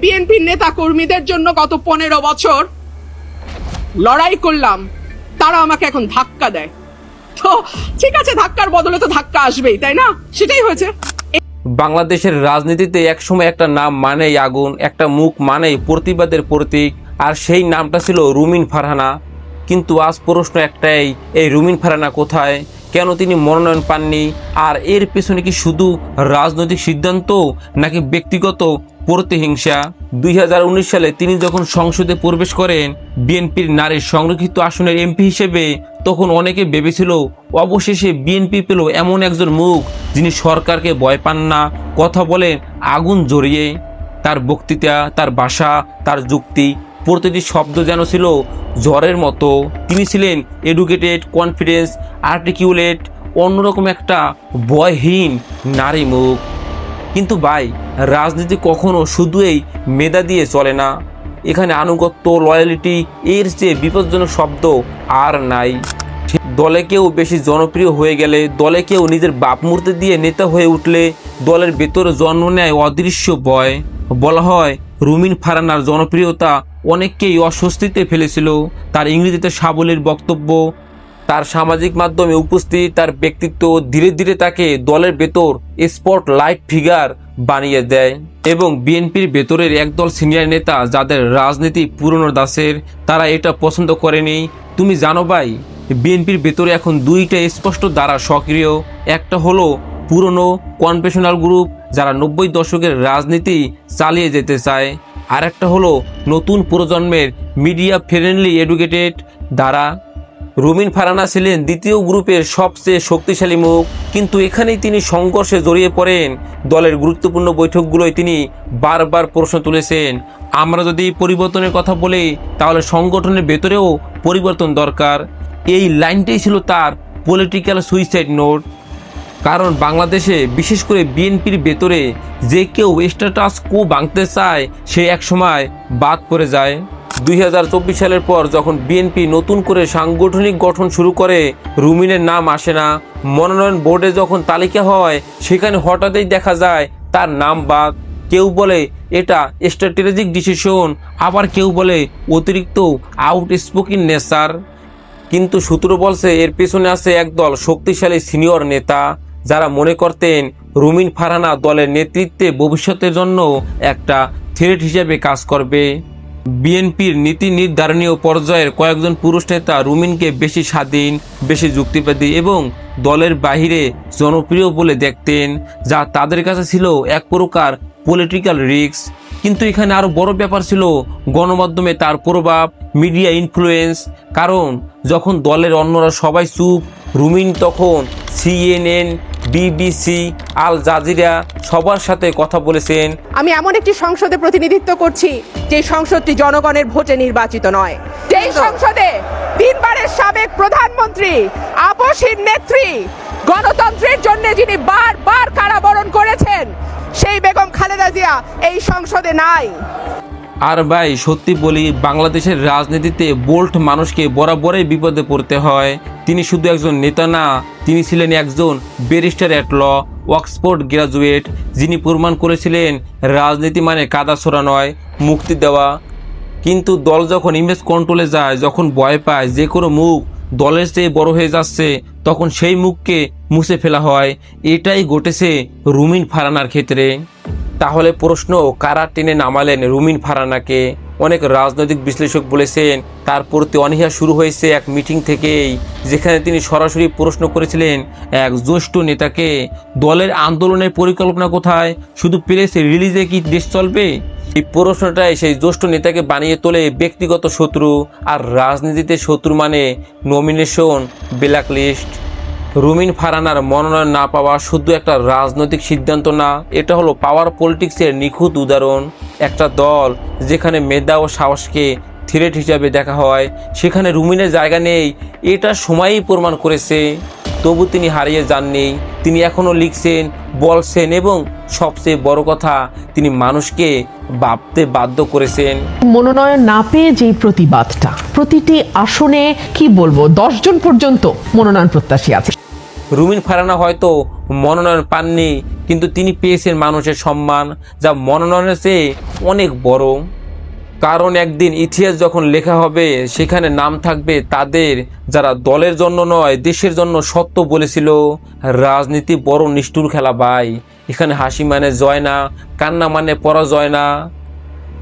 বিএনপির নেতা কর্মীদের জন্য গত পনেরো বছর লড়াই করলাম। তারা আমাকে এখন ধাক্কা দেয়। তো ঠিক আছে, ধাক্কার বদলে তো ধাক্কা আসবেই, তাই না? সেটাই হয়েছে। বাংলাদেশের রাজনীতিতে একসময় একটা নাম মানেই আগুন, একটা মুখ মানেই প্রতিবাদের প্রতীক, আর সেই নামটা ছিল রুমিন ফারহানা। কিন্তু আজ প্রশ্ন একটাই, এই রুমিন ফারহানা কোথায়? কেন তিনি মনোনয়ন পাননি? আর এর পেছনে কি শুধু রাজনৈতিক সিদ্ধান্ত, নাকি ব্যক্তিগত প্রতিহিংসা। দুই হাজার উনিশ সালে তিনি যখন সংসদে প্রবেশ করেন, বিএনপির নারীর সংরক্ষিত আসনের এমপি হিসেবে, তখন অনেকে ভেবেছিল, অবশেষে বিএনপি পেল এমন একজন মুখ যিনি সরকারকে ভয় পান না, কথা বলেন, আগুন জড়িয়ে। তার বক্তৃতা, তার ভাষা, তার যুক্তি, প্রতিটি শব্দ যেন ছিল জ্বরের মতো। তিনি ছিলেন এডুকেটেড কনফিডেন্স আর্টিকিউলেট অন্যরকম একটা ভয়হীন নারী মুখ। কিন্তু ভাই, রাজনীতি কখনো শুধু এই মেধা দিয়ে চলে না। এখানে আনুগত্য লয়ালিটি এর চেয়ে বিপজ্জনক শব্দ আর নাই। দলে কেউ বেশি জনপ্রিয় হয়ে গেলে, দলে কেউ নিজের বাপ মূর্তি দিয়ে নেতা হয়ে উঠলে, দলের ভেতরে জন্ম নেয় অদৃশ্য ভয়। বলা হয়, রুমিন ফারানার জনপ্রিয়তা অনেককেই অস্বস্তিতে ফেলেছিল। তার ইংরেজিতে সাবলীর বক্তব্য তার সামাজিক মাধ্যমে উপস্থিত তার ব্যক্তিত্ব ধীরে ধীরে তাকে দলের ভেতর স্পট লাইট ফিগার বানিয়ে দেয় এবং বিএনপির ভেতরের একদল সিনিয়র নেতা যাদের রাজনীতি পুরনো দাসের, তারা এটা পছন্দ করেনি। তুমি জানো ভাই, বিএনপির ভেতরে এখন দুইটা স্পষ্ট দ্বারা সক্রিয়। একটা হলো পুরনো কনভেশনাল গ্রুপ যারা নব্বই দশকের রাজনীতি চালিয়ে যেতে চায়। আর একটা হলো নতুন প্রজন্মের মিডিয়া ফ্রেন্ডলি এডুকেটেড দ্বারা রুমিন ফারানা ছিলেন দ্বিতীয় গ্রুপের সবচেয়ে শক্তিশালী মুখ। কিন্তু এখানেই তিনি সংঘর্ষে জড়িয়ে পড়েন। দলের গুরুত্বপূর্ণ বৈঠকগুলোয় তিনি বারবার প্রশ্ন তুলেছেন, আমরা যদি পরিবর্তনের কথা বলি, তাহলে সংগঠনের ভেতরেও পরিবর্তন দরকার। এই লাইনটাই ছিল তার পলিটিক্যাল সুইসাইড নোট কারণ বাংলাদেশে, বিশেষ করে বিএনপির ভেতরে, যে কেউ স্ট্যাটাস কো ভাঙতে চায়, সে একসময় বাদ পড়ে যায়। দুই হাজার চব্বিশ সালের পর যখন বিএনপি নতুন করে সাংগঠনিক গঠন শুরু করে, রুমিনের নাম আসে না। মনোনয়ন বোর্ডে যখন তালিকা হয়, সেখানে হঠাৎই দেখা যায় তার নাম বাদ। কেউ বলে, এটা স্ট্র্যাটেজিক ডিসিশন আবার কেউ বলে, অতিরিক্ত আউটস্পোকিং নেচার কিন্তু সূত্র বলছে, এর পেছনে আছে একদল শক্তিশালী সিনিয়র নেতা, যারা মনে করতেন রুমিন ফারহানা দলের নেতৃত্বে ভবিষ্যতের জন্য একটা থ্রেট হিসেবে কাজ করবে। বিএনপির নীতি নির্ধারণীয় পর্যায়ের কয়েকজন পুরুষ নেতা রুমিনকে বেশি স্বাধীন, বেশি যুক্তিবাদী এবং দলের বাহিরে জনপ্রিয় বলে দেখতেন, যা তাদের কাছে ছিল এক প্রকার পলিটিক্যাল রিস্ক কিন্তু এখানে আরও বড় ব্যাপার ছিল গণমাধ্যমে তার প্রভাব মিডিয়া ইনফ্লুয়েন্স কারণ যখন দলের অন্যরা সবাই চুপ, রুমিন তখন সিএনএন বিবিসি আল জাজিরা সবার সাথে কথা বলেছেন। আমি এমন একটি সংসদে প্রতিনিধিত্ব করছি যে সংসদটি জনগণের ভোটে নির্বাচিত নয়। যেই সংসদে তিনবারের সাবেক প্রধানমন্ত্রী আপসীর নেত্রী গণতন্ত্রের জন্য যিনি বারবার কারাবরণ করেছেন সেই বেগম খালেদা জিয়া এই সংসদে নাই। আর ভাই, সত্যি বলি, বাংলাদেশের রাজনীতিতে বোল্ট মানুষকে বরাবরই বিপদে পড়তে হয়। তিনি শুধু একজন নেতা না, তিনি ছিলেন একজন barrister at law Oxford graduate, যিনি প্রমাণ করেছিলেন রাজনীতি মানে কাদা ছোড়া নয়, মুক্তি দেওয়া। কিন্তু দল যখন ইমেজ কন্ট্রোলে যায়, যখন ভয় পায়, যে কোনো মুখ দলের চেয়ে বড় হয়ে যাচ্ছে, তখন সেই মুখকে মুছে ফেলা হয়। এটাই ঘটেছে রুমিন ফারানার ক্ষেত্রে। তাহলে প্রশ্ন, কারা টেনে নামালেন? রুমিন ফারানাকে। অনেক রাজনৈতিক বিশ্লেষক বলেছেন, তার প্রতি অনীহা শুরু হয়েছে এক মিটিং থেকেই, যেখানে তিনি সরাসরি প্রশ্ন করেছিলেন এক জ্যেষ্ঠ নেতাকে, দলের আন্দোলনের পরিকল্পনা কোথায়? শুধু প্রেসে রিলিজে কি দেশ চলবে? এই প্রশ্নটাই সেই জ্যেষ্ঠ নেতাকে বানিয়ে তোলে ব্যক্তিগত শত্রু, আর রাজনীতিতে শত্রু মানে নমিনেশন ব্ল্যাক লিস্ট রুমিন ফারানার মনোনয়ন না পাওয়া শুধু একটা রাজনৈতিক সিদ্ধান্ত না, এটা হলো পাওয়ার পলিটিক্সের নিখুঁত উদাহরণ। একটা দল যেখানে মেধা ও সাহসকে থ্রেট হিসাবে দেখা হয়, সেখানে রুমিনের জায়গা নেই, এটা সময়ই প্রমাণ করেছে। তবু তিনি হারিয়ে যাননি। তিনি এখনও লিখছেন বলছেন এবং সবচেয়ে বড় কথা তিনি মানুষকে ভাবতে বাধ্য করেছেন। মনোনয়ন না পেয়ে যেই প্রতিবাদটা প্রতিটি আসনে কি বলব দশজন পর্যন্ত মনোনয়ন প্রত্যাশী আছে। রুমিন ফারানা হয়তো মনোনয়ন পাননি কিন্তু তিনি পেয়েছেন মানুষের সম্মান যা মনোনয়নের চেয়ে অনেক বড়। কারণ একদিন ইতিহাস যখন লেখা হবে, সেখানে নাম থাকবে তাদের যারা দলের জন্য নয়, দেশের জন্য সত্য বলেছিল, রাজনীতি বড় নিষ্ঠুর খেলা ভাই। এখানে হাসি মানে জয় না, কান্না মানে পরাজয় না।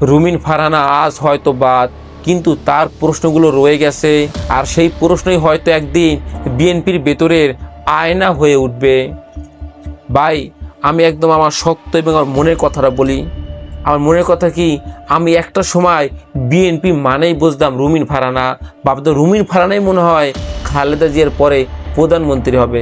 রুমিন ফারহানা আজ হয়তো বাদ, কিন্তু তার প্রশ্নগুলো রয়ে গেছে, আর সেই প্রশ্নই হয়তো একদিন বিএনপির ভেতরের আয়না হয়ে উঠবে। ভাই, আমি একদম আমার সত্য এবং আমার মনের কথাটা বলি। আমার মনের কথা কি, আমি একটা সময় বিএনপি মানেই বুঝতাম রুমিন ফারানা। ভাবতাম রুমিন ফারানাই মনে হয় খালেদা জিয়ার পরে প্রধানমন্ত্রী হবে।